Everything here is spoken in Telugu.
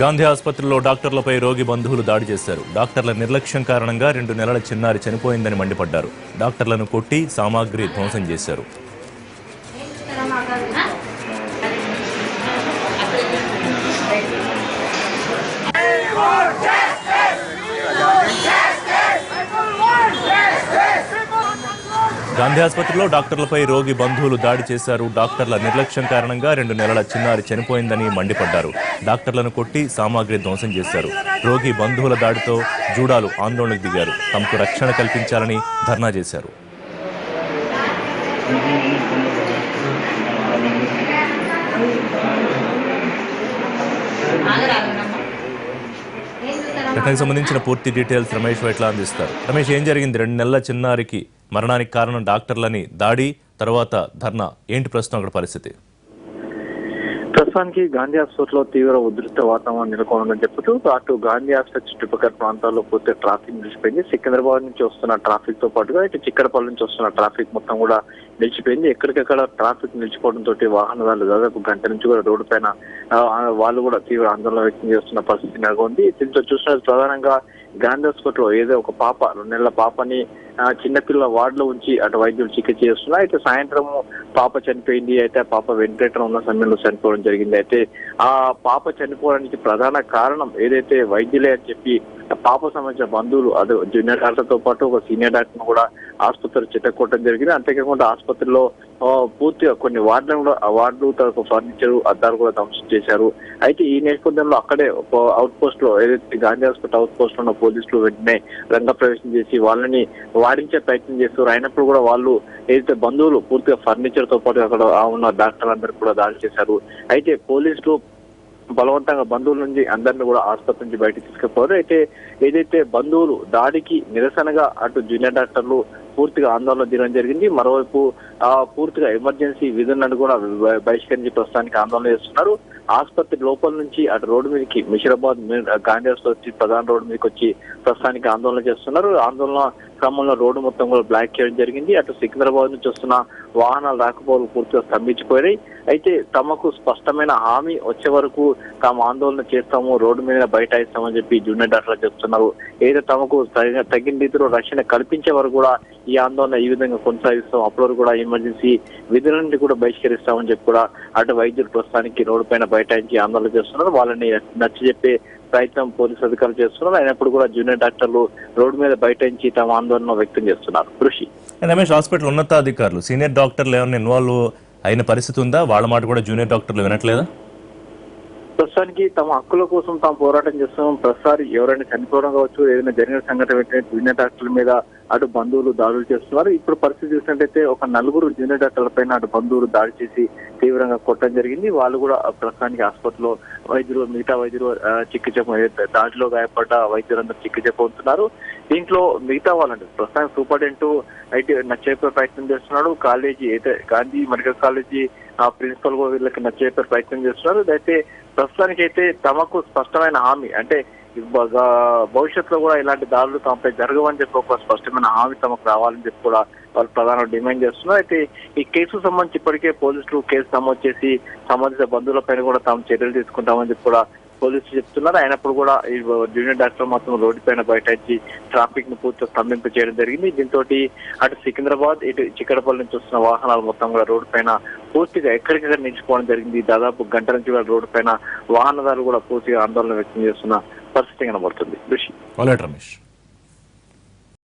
గాంధీ ఆసుపత్రిలో డాక్టర్లపై రోగి బంధువులు దాడి చేశారు. డాక్టర్ల నిర్లక్ష్యం కారణంగా రెండు నెలల చిన్నారి చనిపోయిందని మండిపడ్డారు. డాక్టర్లను కొట్టి సామాగ్రి ధ్వంసం చేశారు. గాంధీ ఆసుపత్రిలో డాక్టర్లపై రోగి బంధువులు దాడి చేశారు. డాక్టర్ల నిర్లక్ష్యం కారణంగా రెండు నెలల చిన్నారి చనిపోయిందని మండిపడ్డారు. డాక్టర్లను కొట్టి సామాగ్రి ధ్వంసం చేశారు. రోగి బంధువుల దాడితో జూడాలు ఆందోళనకు దిగారు. తమకు రక్షణ కల్పించాలని ధర్నా చేశారు. ఘటనకు సంబంధించిన పూర్తి డీటెయిల్స్ రమేష్ ఎట్లా అందిస్తారు. రమేష్ ఏం జరిగింది? రెండు నెలల చిన్నారికి మరణానికి కారణం డాక్టర్లని దాడి తర్వాత ధర్నా. ఏంటి ప్రస్తుతం అక్కడ పరిస్థితి? ప్రస్తుతానికి గాంధీ ఆసుపత్రిలో తీవ్ర ఉధృత వాతావరణం నెలకొందని చెప్పుతూ అటు గాంధీ ఆసుపత్రి చుట్టుపక్కల ప్రాంతాల్లో పూర్తి ట్రాఫిక్ నిలిచిపోయింది. సికింద్రాబాద్ నుంచి వస్తున్న ట్రాఫిక్తో పాటుగా ఇటు చిక్కడపల్లి నుంచి వస్తున్న ట్రాఫిక్ మొత్తం కూడా నిలిచిపోయింది. ఎక్కడికక్కడ ట్రాఫిక్ నిలిచిపోవడంతో వాహనదారులు దాదాపు గంట నుంచి కూడా రోడ్డు పైన వాళ్ళు కూడా తీవ్ర ఆందోళన వ్యక్తం చేస్తున్న పరిస్థితి నెలకొంది. దీంతో చూసినట్టు ప్రధానంగా గాంధీ హాస్పిటల్లో ఏదో ఒక పాప రెండు నెలల పాపని చిన్నపిల్ల వార్డులో ఉంచి అటు వైద్యులు చికిత్స చేస్తున్నారు అయితే సాయంత్రం పాప చనిపోయింది అయితే ఆ పాప వెంటిలేటర్ ఉన్న సమయంలో చనిపోవడం జరిగింది. అయితే ఆ పాప చనిపోవడానికి ప్రధాన కారణం ఏదైతే వైద్యులే అని చెప్పి పాప సంబంధించిన బంధువులు అదే జూనియర్ డాక్టర్తో పాటు ఒక సీనియర్ డాక్టర్ కూడా ఆసుపత్రి చిట్టకొట్టడం జరిగింది. అంతేకాకుండా ఆసుపత్రిలో పూర్తిగా కొన్ని వార్డులను కూడా వార్డులు వార్డు తరపు ఫర్నిచర్ అద్దాలు కూడా ధ్వంసం చేశారు. అయితే ఈ నేపథ్యంలో అక్కడే అవుట్ పోస్ట్లో ఏదైతే గాంధీ హాస్పిటల్ అవుట్ పోస్ట్లో ఉన్న పోలీసులు వెంటనే రంగ ప్రవేశం చేసి వాళ్ళని వాడించే ప్రయత్నం చేస్తారు అయినప్పుడు కూడా వాళ్ళు ఏదైతే బంధువులు పూర్తిగా ఫర్నిచర్తో పాటు అక్కడ ఉన్న డాక్టర్లందరూ కూడా దాడి చేశారు. అయితే పోలీసులు బలవంతంగా బంధువుల నుంచి అందరిని కూడా ఆసుపత్రి నుంచి బయటకు తీసుకుపోయారు. అయితే ఏదైతే బంధువులు దాడికి నిరసనగా అటు జూనియర్ డాక్టర్లు పూర్తిగా ఆందోళన తీయడం జరిగింది. మరోవైపు పూర్తిగా ఎమర్జెన్సీ విధులను కూడా బహిష్కరించి ప్రస్తుతానికి ఆందోళన చేస్తున్నారు. ఆసుపత్రి లోపల నుంచి అటు రోడ్డు మీదకి మిషరాబాద్ గాంధీ ప్రధాన రోడ్డు మీదకి వచ్చి ప్రస్తుతానికి ఆందోళన చేస్తున్నారు. ఆందోళన క్రమంలో రోడ్డు మొత్తం కూడా బ్లాక్ చేయడం జరిగింది. అటు సికింద్రాబాద్ నుంచి వస్తున్న వాహనాలు రాకపోవడం పూర్తిగా స్తంభించిపోయాయి అయితే తమకు స్పష్టమైన హామీ వచ్చే వరకు తాము ఆందోళన చేస్తాము రోడ్డు మీద బైఠాయిస్తామని చెప్పి జూనియర్ డాక్టర్లు చెప్తున్నారు. ఏదైతే తమకు తగిన తగిన రీతిలో రక్షణ కల్పించే వరకు కూడా ఈ ఆందోళన ఈ విధంగా కొనసాగిస్తాం. అప్పటి కూడా ఎమర్జెన్సీ విధుల నుండి కూడా బహిష్కరిస్తామని చెప్పి కూడా అటు వైద్యులు ప్రస్తుతానికి రోడ్డు పైన బైఠాయించి ఆందోళన చేస్తున్నారు. వాళ్ళని నచ్చజెప్పే ప్రయత్నం పోలీసు అధికారులు చేస్తున్నారు. అయినప్పుడు కూడా జూనియర్ డాక్టర్లు రోడ్డు మీద బైఠాయించి తమ ఆందోళన వ్యక్తం చేస్తున్నారు. కృషి. రమేష్ హాస్పిటల్ ఉన్నతాధికారులు సీనియర్ డాక్టర్లు ఏమైనా ఇన్వాల్వ్ అయిన పరిస్థితి ఉందా? వాళ్ళ మాట కూడా జూనియర్ డాక్టర్లు వినట్లేదా? ప్రస్తుతానికి తమ హక్కుల కోసం తాము పోరాటం చేస్తున్నాం. ప్రతిసారి ఎవరైనా చనిపోవడం కావచ్చు ఏదైనా జరిగిన సంఘటన జూనియర్ డాక్టర్ల మీద అటు బంధువులు దాడులు చేస్తున్నారు. ఇప్పుడు పరిస్థితి చూసినట్టయితే ఒక నలుగురు జూనియర్ డాక్టర్ల పైన అటు బంధువులు దాడి చేసి తీవ్రంగా కొట్టడం జరిగింది. వాళ్ళు కూడా ప్రస్తుతానికి హాస్పిటల్లో వైద్యులు మిగతా వైద్యులు చికిత్స దాడిలో గాయపడ్డ వైద్యులందరూ చికిత్స పొందుతున్నారు. దీంట్లో మిగతా వాళ్ళంటే ప్రస్తుతానికి సూపరింటెండెంట్ అయితే నచ్చేపే ప్రయత్నం చేస్తున్నాడు. కాలేజీ అయితే గాంధీ మెడికల్ కాలేజీ ఆ ప్రిన్సిపల్ కూడా వీళ్ళకి నచ్చేపే ప్రయత్నం చేస్తున్నారు. అయితే ప్రస్తుతానికైతే తమకు స్పష్టమైన హామీ అంటే భవిష్యత్తులో కూడా ఇలాంటి దాడులు తమపై జరగవని చెప్పి ఒక స్పష్టమైన హామీ తమకు రావాలని చెప్పి కూడా వాళ్ళు ప్రధాన డిమాండ్ చేస్తున్నారు. అయితే ఈ కేసుకు సంబంధించి ఇప్పటికే పోలీసులు కేసు నమోదు చేసి సంబంధిత బంధువులపైన కూడా తాము చర్యలు తీసుకుంటామని చెప్పి కూడా పోలీసులు చెప్తున్నారు. అయినప్పుడు కూడా ఈ జూనియర్ డాక్టర్ మాత్రం రోడ్డు పైన బయటించి ట్రాఫిక్ను పూర్తిగా స్తంభింప చేయడం జరిగింది. దీంతో అటు సికింద్రాబాద్ ఇటు చిక్కడపల్లి నుంచి వస్తున్న వాహనాలు మొత్తం కూడా రోడ్డు పైన పూర్తిగా ఎక్కడికక్కడ నిలిచిపోవడం జరిగింది. దాదాపు గంట నుంచి కూడా రోడ్డు పైన వాహనదారులు కూడా పూర్తిగా ఆందోళన వ్యక్తం చేస్తున్న పరిస్థితి కనబడుతుంది. ఋషి రమేష్